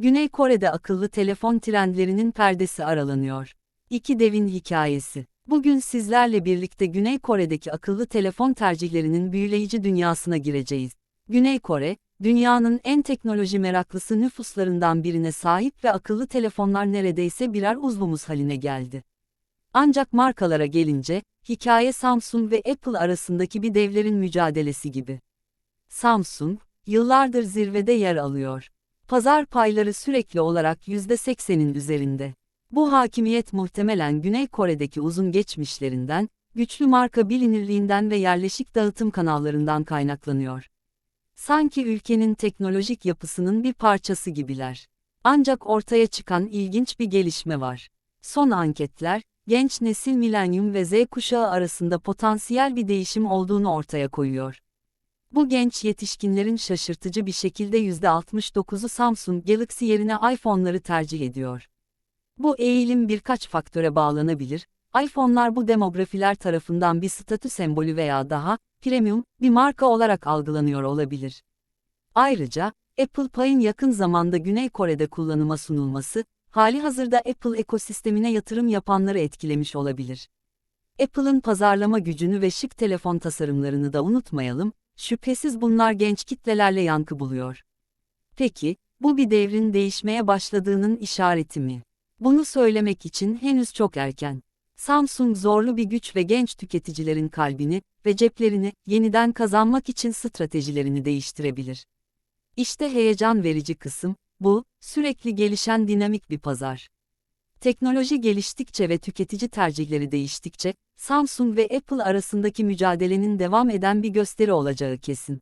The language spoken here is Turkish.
Güney Kore'de akıllı telefon trendlerinin perdesi aralanıyor. İki devin hikayesi. Bugün sizlerle birlikte Güney Kore'deki akıllı telefon tercihlerinin büyüleyici dünyasına gireceğiz. Güney Kore, dünyanın en teknoloji meraklısı nüfuslarından birine sahip ve akıllı telefonlar neredeyse birer uzvumuz haline geldi. Ancak markalara gelince, hikaye Samsung ve Apple arasındaki bir devlerin mücadelesi gibi. Samsung, yıllardır zirvede yer alıyor. Pazar payları sürekli olarak %80'in üzerinde. Bu hakimiyet muhtemelen Güney Kore'deki uzun geçmişlerinden, güçlü marka bilinirliğinden ve yerleşik dağıtım kanallarından kaynaklanıyor. Sanki ülkenin teknolojik yapısının bir parçası gibiler. Ancak ortaya çıkan ilginç bir gelişme var. Son anketler, genç nesil milenyum ve Z kuşağı arasında potansiyel bir değişim olduğunu ortaya koyuyor. Bu genç yetişkinlerin şaşırtıcı bir şekilde %69'u Samsung Galaxy yerine iPhone'ları tercih ediyor. Bu eğilim birkaç faktöre bağlanabilir. iPhone'lar bu demografiler tarafından bir statü sembolü veya daha, premium, bir marka olarak algılanıyor olabilir. Ayrıca, Apple Pay'in yakın zamanda Güney Kore'de kullanıma sunulması, hali hazırda Apple ekosistemine yatırım yapanları etkilemiş olabilir. Apple'ın pazarlama gücünü ve şık telefon tasarımlarını da unutmayalım, şüphesiz bunlar genç kitlelerle yankı buluyor. Peki, bu bir devrin değişmeye başladığının işareti mi? Bunu söylemek için henüz çok erken. Samsung zorlu bir güç ve genç tüketicilerin kalbini ve ceplerini yeniden kazanmak için stratejilerini değiştirebilir. İşte heyecan verici kısım, bu, sürekli gelişen dinamik bir pazar. Teknoloji geliştikçe ve tüketici tercihleri değiştikçe, Samsung ve Apple arasındaki mücadelenin devam eden bir gösteri olacağı kesin.